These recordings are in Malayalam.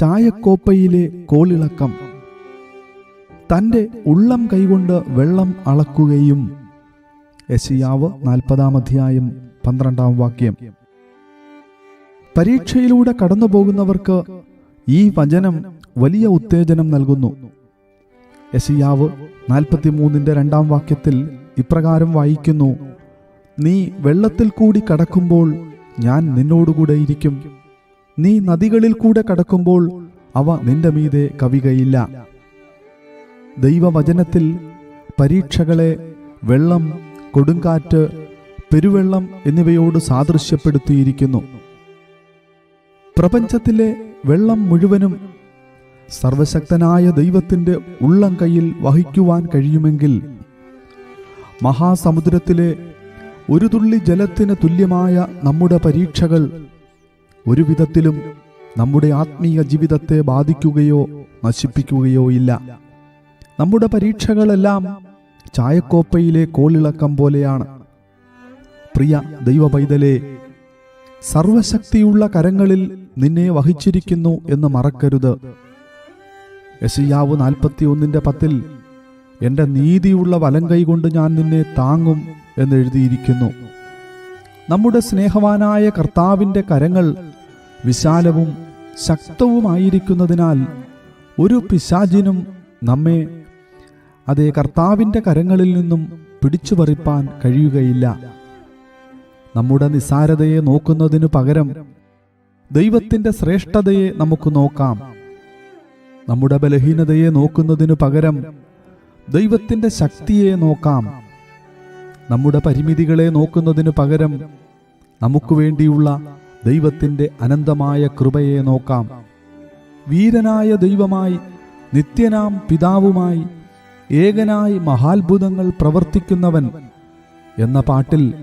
ചായക്കോപ്പയിലെ കോളിളക്കം. തന്റെ ഉള്ളം കൈകൊണ്ട് വെള്ളം അളക്കുകയും യശിയാവ് നാൽപ്പതാം അധ്യായം പന്ത്രണ്ടാം വാക്യം. പരീക്ഷയിലൂടെ കടന്നു പോകുന്നവർക്ക് ഈ വചനം വലിയ ഉത്തേജനം നൽകുന്നു. യശിയാവ് നാൽപ്പത്തിമൂന്നിന്റെ രണ്ടാം വാക്യത്തിൽ ഇപ്രകാരം വായിക്കുന്നു നീ വെള്ളത്തിൽ കൂടി കടക്കുമ്പോൾ ഞാൻ നിന്നോടുകൂടെ ഇരിക്കും. നീ നദികളിൽ കൂടെ കടക്കുമ്പോൾ അവ നിന്റെ മീതെ കവികയില്ല. ദൈവവചനത്തിൽ പരീക്ഷകളെ വെള്ളം കൊടുങ്കാറ്റ് പെരുവെള്ളം എന്നിവയോട് സാദൃശ്യപ്പെടുത്തിയിരിക്കുന്നു. പ്രപഞ്ചത്തിലെ വെള്ളം മുഴുവനും സർവശക്തനായ ദൈവത്തിന്റെ ഉള്ളം കയ്യിൽ വഹിക്കുവാൻ കഴിയുമെങ്കിൽ മഹാസമുദ്രത്തിലെ ഒരു തുള്ളി ജലത്തിന് തുല്യമായ നമ്മുടെ പരീക്ഷകൾ ഒരു വിധത്തിലും നമ്മുടെ ആത്മീയ ജീവിതത്തെ ബാധിക്കുകയോ നശിപ്പിക്കുകയോ ഇല്ല. നമ്മുടെ പരീക്ഷകളെല്ലാം ചായക്കോപ്പയിലെ കോളിളക്കം പോലെയാണ്. പ്രിയ ദൈവ പൈതലെ സർവശക്തിയുള്ള കരങ്ങളിൽ നിന്നെ വഹിച്ചിരിക്കുന്നു എന്ന് മറക്കരുത്. യശയ്യാവ് നാൽപ്പത്തി ഒന്നിന്റെ പത്തിൽ എന്റെ നീതിയുള്ള വലം കൈകൊണ്ട് ഞാൻ നിന്നെ താങ്ങും എന്നെഴുതിയിരിക്കുന്നു നമ്മുടെ സ്നേഹവാനായ കർത്താവിന്റെ കരങ്ങൾ വിശാലവും ശക്തവുമായിരിക്കുന്നതിനാൽ ഒരു പിശാചിനും നമ്മെ അതേ കർത്താവിന്റെ കരങ്ങളിൽ നിന്നും പിടിച്ചു പറിപ്പാൻ കഴിയുകയില്ല. നമ്മുടെ നിസാരതയെ നോക്കുന്നതിനു പകരം ദൈവത്തിന്റെ ശ്രേഷ്ഠതയെ നമുക്ക് നോക്കാം. നമ്മുടെ ബലഹീനതയെ നോക്കുന്നതിനു പകരം ദൈവത്തിന്റെ ശക്തിയെ നോക്കാം. നമ്മുടെ പരിമിതികളെ നോക്കുന്നതിനു പകരം നമുക്ക് വേണ്ടിയുള്ള ദൈവത്തിന്റെ അനന്തമായ കൃപയെ നോക്കാം. വീരനായ ദൈവമായി നിത്യനാം പിതാവുമായി ഏകനായി മഹാത്ഭുതങ്ങൾ പ്രവർത്തിക്കുന്നവൻ എന്ന പാട്ടിൽ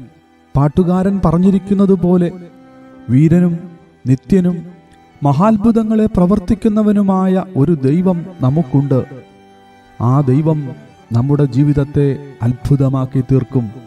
പാട്ടുകാരൻ പറഞ്ഞിരിക്കുന്നത് പോലെ വീരനും നിത്യനും മഹാത്ഭുതങ്ങളെ പ്രവർത്തിക്കുന്നവനുമായ ഒരു ദൈവം നമുക്കുണ്ട്. ആ ദൈവം നമ്മുടെ ജീവിതത്തെ അത്ഭുതമാക്കി തീർക്കും.